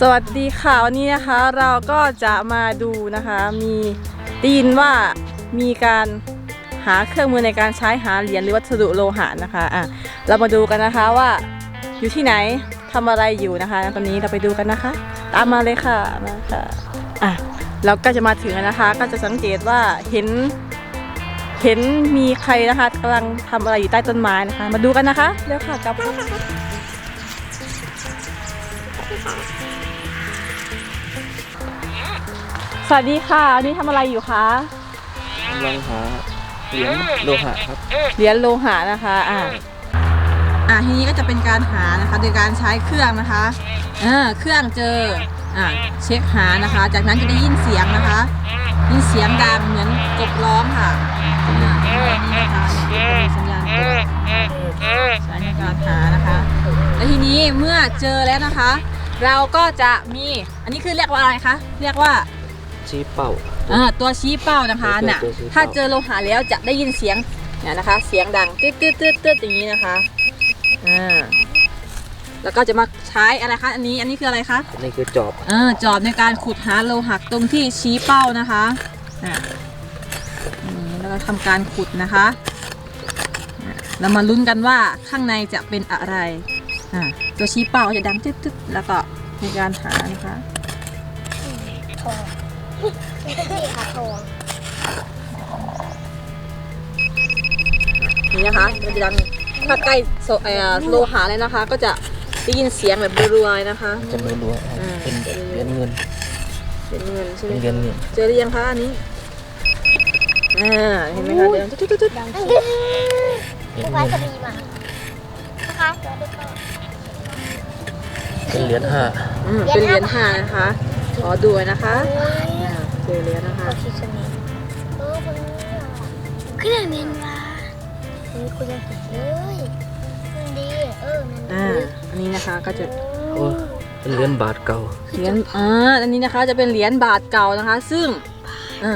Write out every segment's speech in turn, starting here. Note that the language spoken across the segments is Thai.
สวัสดีค่ะวันนี้นะคะเราก็จะมาดูนะคะมีได้ยินว่ามีการหาเครื่องมือในการใช้หาเหรียญหรือวัสดุโลหะนะคะอะเรามาดูกันนะคะว่าอยู่ที่ไหนทำอะไรอยู่นะคะตอนนี้เราไปดูกันนะคะ ตามมาเลยค่ะมาค่ะอะเราก็จะมาถึงนะคะ ก็จะสังเกตว่าเห็นเห็นมีใครนะคะกำลังทำอะไรอยู่ใต้ต้นไม้นะคะ มาดูกันนะคะเร็วค่ะกลับ สวัสดีค่ะวันนี้ทำอะไรอยู่คะกำลังหาเหรียญโลหะครับเหรียญโลหะนะคะ อ่าอ่าทีนี้ก็จะเป็นการหานะคะโดยการใช้เครื่องนะคะอ่าเครื่องเจออ่าเช็คหานะคะ จากนั้นจะได้ยินเสียงนะคะยินเสียงดังเหมือนกบร้องค่ะอ่านี่นะคะเนี่ยเป็นสัญญาณกบใช้ในการหานะคะ และทีนี้เมื่อเจอแล้วนะคะ เราก็จะมีอันนี้คือเรียกว่าอะไรคะเรียกว่าชี้เป้า อ่าตัวชี้เป้านะคะตัวน่ะตัวชี้เป้า ถ้าเจอโลหะแล้วจะได้ยินเสียงเนี่ยนะคะ เสียงดังตืดตืดตืดตืดอย่างนี้นะคะอ่าแล้วก็จะมาใช้อะไรคะอันนี้อันนี้คืออะไรคะอันนี้คือจอบเออจอบในการขุดหาโลหะตรงที่ชี้เป้านะคะอ่าอืมแล้วก็ทำการขุดนะคะอะเรามาลุ้นกันว่าข้างในจะเป็นอะไร อ่าตัวชี้เป้าจะดังตึ๊ดตึ๊ดแล้วก็ในการหานะคะทองนี่ค่ะทองนี่นะคะมันจะดังถ้าใกล้โซเอ่อโลหะเลยนะคะ ก็จะได้ยินเสียงแบบรัวๆนะคะจะไม่รู้ว่าอืมเป็นเหรียญเงินเป็นเงินใช่ไหมเป็นเหรียญเงินเจอหรือยังคะอันนี้อ่าเห็นไหมคะเดินตุ๊ดตุ๊ดตุ๊ดดังที่ที่วัดจะมีมานะคะ เดี๋ยวดูก่อนเป็นเหรียญห้าอืมเป็นเหรียญห้านะคะขอดูหน่อยนะคะโอ้ยอ่าเจอเหรียญนะคะโอเคชนิดเออคนนี้อะขึ้นเมนมานี่คุณยังติดเลยมันดีเออนั่นอ่าอันนี้นะคะก็จะโอ้เป็นเหรียญบาทเก่าเหรียญ อ่า อันนี้นะคะจะเป็นเหรียญบาทเก่านะคะ ซึ่ง อ่า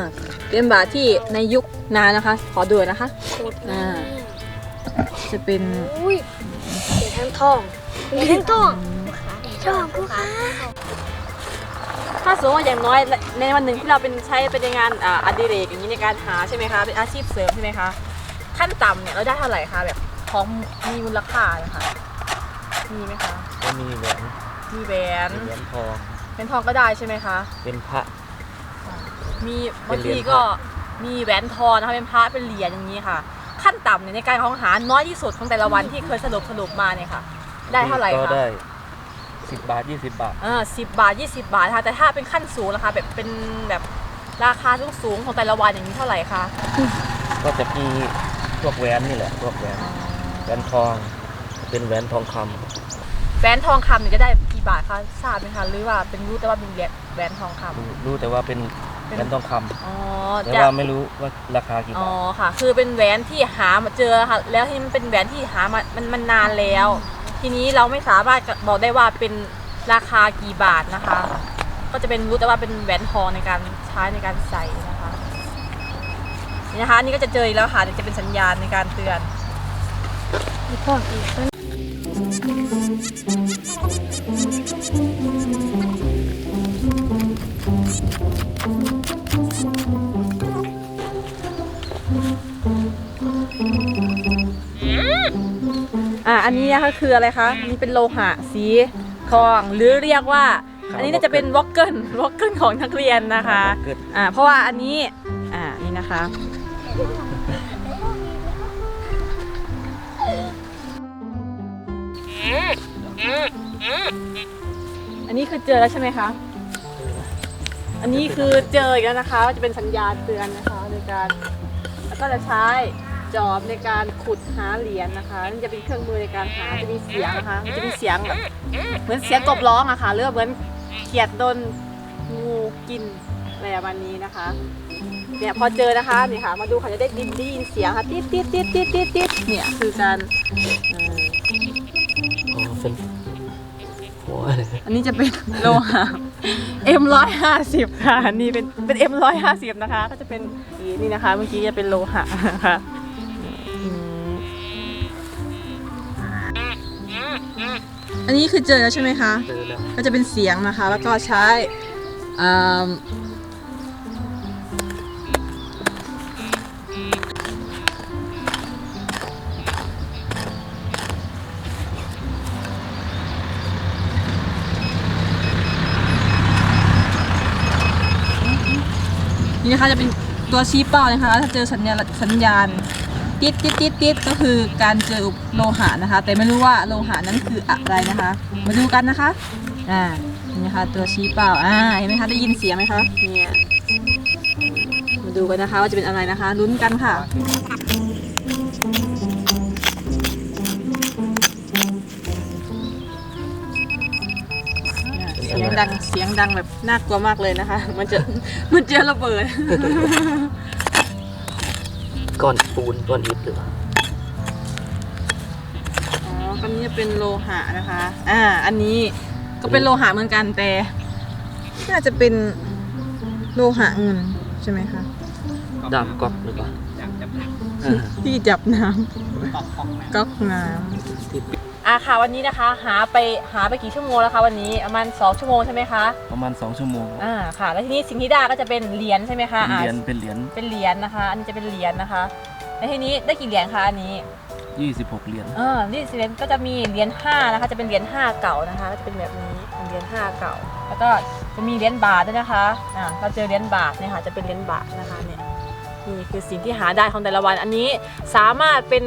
เหรียญบาทที่ในยุคนานนะคะ ขอดูหน่อยนะคะ โคตรอ่า จะเป็นอุ้ยเดี๋ยวทั้งทองเดี๋ยวทั้งทองเดี๋ยวทองกูค่ะถ้าสมมติว่าอย่างน้อยในวันหนึ่งที่เราเป็นใช้เป็นงานอ่าอดิเรกอย่างนี้ในการหาใช่ไหมคะเป็นอาชีพเสริมใช่ไหมคะขั้นต่ำเนี่ยเราได้เท่าไหร่คะแบบของมีมูลค่านะคะมีไหมคะก็มีแหวนมีแหวนเหรียญทองเป็นทองก็ได้ใช่ไหมคะเป็นพระมีเป็บางนเหรียญทีพระก็มีแหวนทองนะคะเป็นพระเป็นเหรียญอย่างนี้ค่ะ ขั้นต่ำเนี่ยในการของหาน้อยที่สุดของแต่ละวันที่เคยสรุปสรุปมาเนี่ยค่ะ ได้เท่าไหร่ก็คะได้สิบบาทยี่สิบบาท เออสิบบาทยี่สิบบาทค่ะแต่ถ้าเป็นขั้นสูงนะคะแบบเป็นแบบราคาสูงสูงๆของแต่ละวันอย่างนี้เท่าไหร่คะก็จะมีพวกแหวนนี่แหละพวกแหวนแหวนทองเป็นแหวนทองคำแหวนทองคำเนี่ยจะได้กี่บาทคะทราบไหมคะหรือว่าเป็นรู้แต่ว่าเป็นแหวนทองคำรู้รู้แต่ว่าเป็น เป็นแหวนทองคำอ๋อแต่จะว่าไม่รู้ว่าราคากี่อ๋อบาทค่ะ คือเป็นแหวนที่หามาเจอค่ะ แล้วที่มันเป็นแหวนที่หามามันมันนานแล้ว ทีนี้เราไม่สามารถบอกได้ว่าเป็นราคากี่บาทนะคะ ก็จะเป็นรู้แต่ว่าเป็นแหวนทองในการใช้ในการใส่นะคะนี่นะคะอันนี้ก็จะเจออีกแล้วค่ะเดี๋ยวจะเป็นสัญญาณในการเตือน มีทองอีก อะอันนี้นะคะคืออะไรคะอันนี้เป็นโลหะสีทองหรือเรียกว่าอันนี้น่าจะเป็นวอกเกิลวอกเกิลของนักเรียนนะคะเกิดอ่าเพราะว่าอันนี้อ่านี่นะคะ อันนี้คือเจอแล้วใช่ไหมคะ อันนี้คือเจออีกแล้วนะคะจะเป็นสัญญาณเตือนนะคะในการแล้ว ก็จะใช้จอบในการขุดหาเหรียญนะคะนี่จะเป็นเครื่องมือในการหาจะมีเสียงนะคะมันจะมีเสียงแบบเหมือนเสียงกบร้องอะค่ะหรือว่าเหมือนเขียดโดนงูกินอะไรประมาณนี้นะคะเนี่ยพอเจอนะคะนี่ค่ะมาดูค่ะจะได้ยินได้ยินเสียงค่ะติดติดติดติดติดติดเนี่ยคือการเอ่ออ๋อเป็นหัวอะไรอันนี้จะเป็นโลหะ M ร้อยห้าสิบค่ะอันนี่เป็นเป็น M ร้อยห้าสิบนะคะ ก็จะเป็นสีนี่นะคะ เมื่อกี้จะเป็นโลหะนะคะอืมอันนี้คือเจอแล้วใช่ไหมคะ เจอแล้ว ก็จะเป็นเสียงนะคะ แล้วก็ใช้ นี่นะคะจะเป็นตัวชี้เป้านะคะ ถ้าเจอสัญญาณสัญญาณติดติดติดติดก็คือการเจอโลหะนะคะ แต่ไม่รู้ว่าโลหะนั้นคืออะไรนะคะ มาดูกันนะคะอ่านี่นะคะตัวชี้เป้าอ่าเห็นไหมคะได้ยินเสียงไหมคะเนี่ยมาดูกันนะคะว่าจะเป็นอะไรนะคะลุ้นกันค่ะ เสียงดังเสียงดังแบบน่ากลัวมากเลยนะคะ มันจะมันจะระเบิดก้อนปูนก้อนอิฐหรือเปล่าอ๋ออันนี้จะเป็นโลหะนะคะ อ่า อันนี้ก็เป็นโลหะเหมือนกันแต่ น่าจะเป็นโลหะเงินใช่ไหมคะดามก๊อกหรือเปล่าเออที่จับน้ำก๊อกน้ำ อะค่ะวันนี้นะคะ หาไปหาไปกี่ชั่วโมงแล้วคะวันนี้ประมาณ2ชั่วโมงใช่ไหมคะประมาณ 2 ชั่วโมงอ่าค่ะ แล้วทีนี้สิ่งที่ได้ก็จะเป็นเหรียญใช่ไหมคะเป็นอ่าเหรียญเป็นเหรียญเป็นเหรียญนะคะ อันนี้จะเป็นเหรียญนะคะแล้วทีนี้ได้กี่เหรียญคะอันนี้26 เหรียญเออนี่สิเหรียญก็จะมีเหรียญ5นะคะ จะเป็นเหรียญ5เก่านะคะก็จะเป็นแบบนี้เป็นเหรียญ5เก่า แล้วก็จะมีเหรียญบาทด้วยนะคะอ่าเราเจอเหรียญบาทเนี่ยค่ะจะเป็นเหรียญบาทนะคะเนี่ย นี่คือสิ่งที่หาได้ของแต่ละวัน อันนี้สามารถเป็น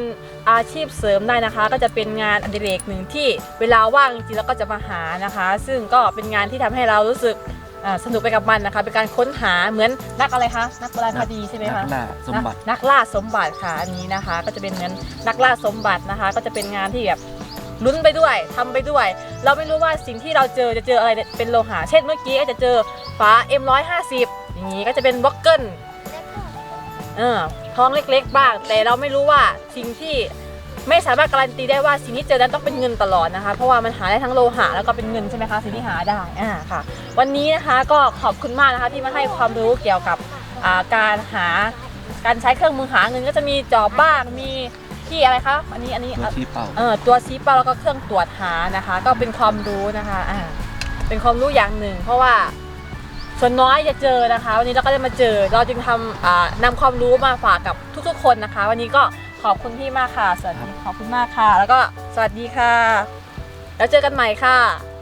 อาชีพเสริมได้นะคะ ก็จะเป็นงานอดิเรกหนึ่งที่เวลาว่างจริงๆแล้วก็จะมาหานะคะ ซึ่งก็เป็นงานที่ทำให้เรารู้สึกอ่าสนุกไปกับมันนะคะ เป็นการค้นหาเหมือนนักอะไรคะนักโบราณคดีใช่ไหมคะนักล่าสมบัตินักนักล่าสมบัติค่ะอันนี้นะคะ ก็จะเป็นเหมือนนักล่าสมบัตินะคะ ก็จะเป็นงานที่แบบลุ้นไปด้วยทำไปด้วย เราไม่รู้ว่าสิ่งที่เราเจอจะเจออะไรเป็นโลหะเช่นเมื่อกี้ก็จะเจอฝา M150 อย่างนี้ก็จะเป็นบล็อกเกิล เออท้องเล็ก ๆ บ้าง แต่เราไม่รู้ว่าสิ่งที่ไม่สามารถการันตีได้ว่าสิ่งที่เจอนั้นต้องเป็นเงินตลอดนะคะ เพราะว่ามันหาได้ทั้งโลหะแล้วก็เป็นเงินใช่ไหมคะสิ่งที่หาได้อ่าค่ะ วันนี้นะคะก็ขอบคุณมากนะคะที่มาให้ความรู้เกี่ยวกับอ่าการหาการใช้เครื่องมือหาเงินก็จะมีจอบบ้างมีที่อะไรคะอันนี้อันนี้ตัวชี้เป้าเออตัวชี้เป้าแล้วก็เครื่องตรวจหานะคะ ก็เป็นความรู้นะคะอ่าเป็นความรู้อย่างหนึ่ง เพราะว่า ส่วนน้อยจะเจอนะคะ วันนี้เราก็ได้มาเจอ เราจึงทำอ่านำความรู้มาฝากกับทุกๆ คนนะคะ วันนี้ก็ขอบคุณพี่มากค่ะ สวัสดีขอบคุณมากค่ะ แล้วก็สวัสดีค่ะ แล้วเจอกันใหม่ค่ะ